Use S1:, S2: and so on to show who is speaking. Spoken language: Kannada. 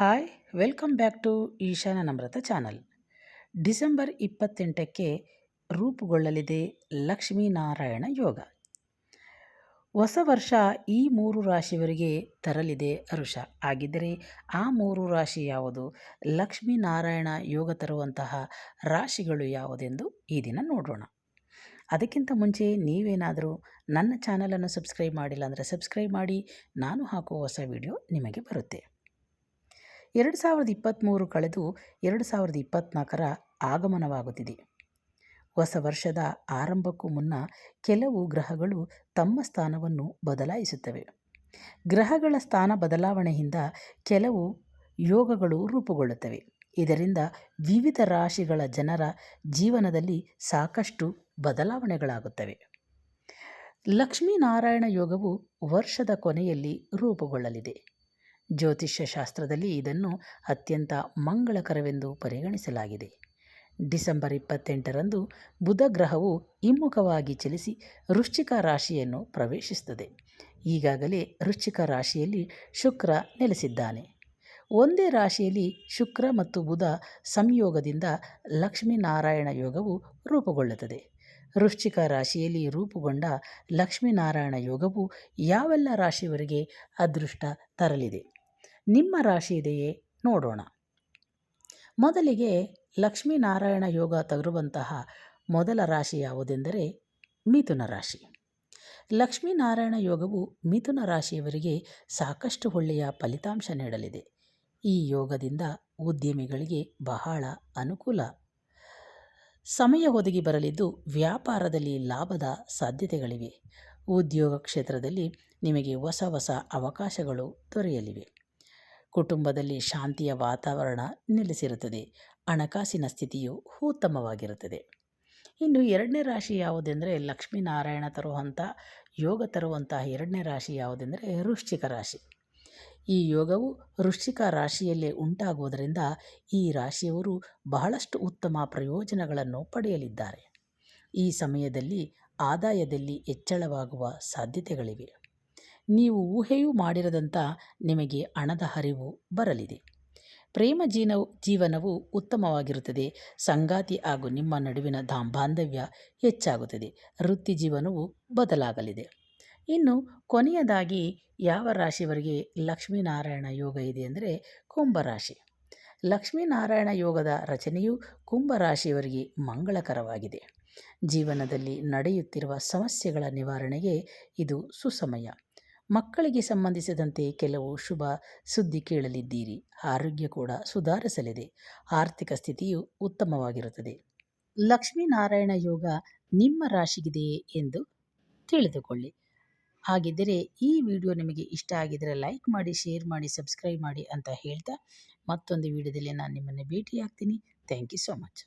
S1: Hi welcome back to Eshana Namrata channel December ಇಪ್ಪತ್ತೆಂಟಕ್ಕೆ ರೂಪುಗೊಳ್ಳಲಿದೆ ಲಕ್ಷ್ಮೀನಾರಾಯಣ ಯೋಗ. ಹೊಸ ವರ್ಷ ಈ ಮೂರು ರಾಶಿಯವರಿಗೆ ತರಲಿದೆ ಅರುಷ. ಆಗಿದ್ದರೆ ಆ ಮೂರು ರಾಶಿ ಯಾವುದು? ಲಕ್ಷ್ಮೀನಾರಾಯಣ ಯೋಗ ತರುವಂತಹ ರಾಶಿಗಳು ಯಾವುದೆಂದು ಈ ದಿನ ನೋಡೋಣ ಅದಕ್ಕಿಂತ ಮುಂಚೆ ನೀವೇನಾದರೂ ನನ್ನ ಚಾನಲನ್ನು ಸಬ್ಸ್ಕ್ರೈಬ್ ಮಾಡಿಲ್ಲ ಅಂದರೆ ಸಬ್ಸ್ಕ್ರೈಬ್ ಮಾಡಿ, ನಾನು ಹಾಕುವ ಹೊಸ ವಿಡಿಯೋ ನಿಮಗೆ ಬರುತ್ತೆ. ಎರಡು ಸಾವಿರದ ಇಪ್ಪತ್ತ್ಮೂರು ಕಳೆದು ಎರಡು ಸಾವಿರದ ಇಪ್ಪತ್ತ್ನಾಲ್ಕರ ಆಗಮನವಾಗುತ್ತಿದೆ. ಹೊಸ ವರ್ಷದ ಆರಂಭಕ್ಕೂ ಮುನ್ನ ಕೆಲವು ಗ್ರಹಗಳು ತಮ್ಮ ಸ್ಥಾನವನ್ನು ಬದಲಾಯಿಸುತ್ತವೆ. ಗ್ರಹಗಳ ಸ್ಥಾನ ಬದಲಾವಣೆಯಿಂದ ಕೆಲವು ಯೋಗಗಳು ರೂಪುಗೊಳ್ಳುತ್ತವೆ. ಇದರಿಂದ ವಿವಿಧ ರಾಶಿಗಳ ಜನರ ಜೀವನದಲ್ಲಿ ಸಾಕಷ್ಟು ಬದಲಾವಣೆಗಳಾಗುತ್ತವೆ. ಲಕ್ಷ್ಮೀನಾರಾಯಣ ಯೋಗವು ವರ್ಷದ ಕೊನೆಯಲ್ಲಿ ರೂಪುಗೊಳ್ಳಲಿದೆ. ಜ್ಯೋತಿಷ್ಯ ಶಾಸ್ತ್ರದಲ್ಲಿ ಇದನ್ನು ಅತ್ಯಂತ ಮಂಗಳಕರವೆಂದು ಪರಿಗಣಿಸಲಾಗಿದೆ. ಡಿಸೆಂಬರ್ ಇಪ್ಪತ್ತೆಂಟರಂದು ಬುಧ ಗ್ರಹವು ಹಿಮ್ಮುಖವಾಗಿ ಚಲಿಸಿ ವೃಶ್ಚಿಕ ರಾಶಿಯನ್ನು ಪ್ರವೇಶಿಸುತ್ತದೆ. ಈಗಾಗಲೇ ವೃಶ್ಚಿಕ ರಾಶಿಯಲ್ಲಿ ಶುಕ್ರ ನೆಲೆಸಿದ್ದಾನೆ. ಒಂದೇ ರಾಶಿಯಲ್ಲಿ ಶುಕ್ರ ಮತ್ತು ಬುಧ ಸಂಯೋಗದಿಂದ ಲಕ್ಷ್ಮೀನಾರಾಯಣ ಯೋಗವು ರೂಪುಗೊಳ್ಳುತ್ತದೆ. ವೃಶ್ಚಿಕ ರಾಶಿಯಲ್ಲಿ ರೂಪುಗೊಂಡ ಲಕ್ಷ್ಮೀನಾರಾಯಣ ಯೋಗವು ಯಾವೆಲ್ಲ ರಾಶಿಯವರಿಗೆ ಅದೃಷ್ಟ ತರಲಿದೆ? ನಿಮ್ಮ ರಾಶಿ ಇದೆಯೇ? ನೋಡೋಣ. ಮೊದಲಿಗೆ ಲಕ್ಷ್ಮೀನಾರಾಯಣ ಯೋಗ ತರುವಂತಹ ಮೊದಲ ರಾಶಿ ಯಾವುದೆಂದರೆ ಮಿಥುನ ರಾಶಿ. ಲಕ್ಷ್ಮೀನಾರಾಯಣ ಯೋಗವು ಮಿಥುನ ರಾಶಿಯವರಿಗೆ ಸಾಕಷ್ಟು ಒಳ್ಳೆಯ ಫಲಿತಾಂಶ ನೀಡಲಿದೆ. ಈ ಯೋಗದಿಂದ ಉದ್ಯಮಿಗಳಿಗೆ ಬಹಳ ಅನುಕೂಲ. ಸಮಯ ಒದಗಿ ಬರಲಿದ್ದು ವ್ಯಾಪಾರದಲ್ಲಿ ಲಾಭದ ಸಾಧ್ಯತೆಗಳಿವೆ. ಉದ್ಯೋಗ ಕ್ಷೇತ್ರದಲ್ಲಿ ನಿಮಗೆ ಹೊಸ ಹೊಸ ಅವಕಾಶಗಳು ದೊರೆಯಲಿವೆ. ಕುಟುಂಬದಲ್ಲಿ ಶಾಂತಿಯ ವಾತಾವರಣ ನೆಲೆಸಿರುತ್ತದೆ. ಹಣಕಾಸಿನ ಸ್ಥಿತಿಯು ಉತ್ತಮವಾಗಿರುತ್ತದೆ. ಇನ್ನು ಎರಡನೇ ರಾಶಿ ಯಾವುದೆಂದರೆ ಲಕ್ಷ್ಮೀನಾರಾಯಣ ತರುವಂಥ, ಯೋಗ ತರುವಂತಹ ಎರಡನೇ ರಾಶಿ ಯಾವುದೆಂದರೆ ವೃಶ್ಚಿಕ ರಾಶಿ. ಈ ಯೋಗವು ವೃಶ್ಚಿಕ ರಾಶಿಯಲ್ಲೇ ಉಂಟಾಗುವುದರಿಂದ ಈ ರಾಶಿಯವರು ಬಹಳಷ್ಟು ಉತ್ತಮ ಪ್ರಯೋಜನಗಳನ್ನು ಪಡೆಯಲಿದ್ದಾರೆ. ಈ ಸಮಯದಲ್ಲಿ ಆದಾಯದಲ್ಲಿ ಹೆಚ್ಚಳವಾಗುವ ಸಾಧ್ಯತೆಗಳಿವೆ. ನೀವು ಊಹೆಯೂ ಮಾಡಿರದಂಥ ನಿಮಗೆ ಹಣದ ಹರಿವು ಬರಲಿದೆ. ಪ್ರೇಮ ಜೀನ, ಜೀವನವು ಉತ್ತಮವಾಗಿರುತ್ತದೆ. ಸಂಗಾತಿ ಹಾಗೂ ನಿಮ್ಮ ನಡುವಿನ ದಾಂಬಾಂಧವ್ಯ ಹೆಚ್ಚಾಗುತ್ತದೆ. ವೃತ್ತಿ ಜೀವನವು ಬದಲಾಗಲಿದೆ. ಇನ್ನು ಕೊನೆಯದಾಗಿ ಯಾವ ರಾಶಿಯವರಿಗೆ ಲಕ್ಷ್ಮೀನಾರಾಯಣ ಯೋಗ ಇದೆ ಅಂದರೆ ಕುಂಭರಾಶಿ ಲಕ್ಷ್ಮೀನಾರಾಯಣ ಯೋಗದ ರಚನೆಯು ಕುಂಭರಾಶಿಯವರಿಗೆ ಮಂಗಳಕರವಾಗಿದೆ. ಜೀವನದಲ್ಲಿ ನಡೆಯುತ್ತಿರುವ ಸಮಸ್ಯೆಗಳ ನಿವಾರಣೆಗೆ ಇದು ಸುಸಮಯ. ಮಕ್ಕಳಿಗೆ ಸಂಬಂಧಿಸಿದಂತೆ ಕೆಲವು ಶುಭ ಸುದ್ದಿ ಕೇಳಲಿದ್ದೀರಿ. ಆರೋಗ್ಯ ಕೂಡ ಸುಧಾರಿಸಲಿದೆ. ಆರ್ಥಿಕ ಸ್ಥಿತಿಯು ಉತ್ತಮವಾಗಿರುತ್ತದೆ. ಲಕ್ಷ್ಮೀನಾರಾಯಣ ಯೋಗ ನಿಮ್ಮ ರಾಶಿಗಿದೆಯೇ ಎಂದು ತಿಳಿದುಕೊಳ್ಳಿ. ಹಾಗಿದ್ದರೆ ಈ ವಿಡಿಯೋ ನಿಮಗೆ ಇಷ್ಟ ಆಗಿದ್ದರೆ ಲೈಕ್ ಮಾಡಿ, ಶೇರ್ ಮಾಡಿ, ಸಬ್ಸ್ಕ್ರೈಬ್ ಮಾಡಿ ಅಂತ ಹೇಳ್ತಾ ಮತ್ತೊಂದು ವಿಡಿಯೋದಲ್ಲಿ ನಾನು ನಿಮ್ಮನ್ನು ಭೇಟಿಯಾಗ್ತೀನಿ. Thank you so much.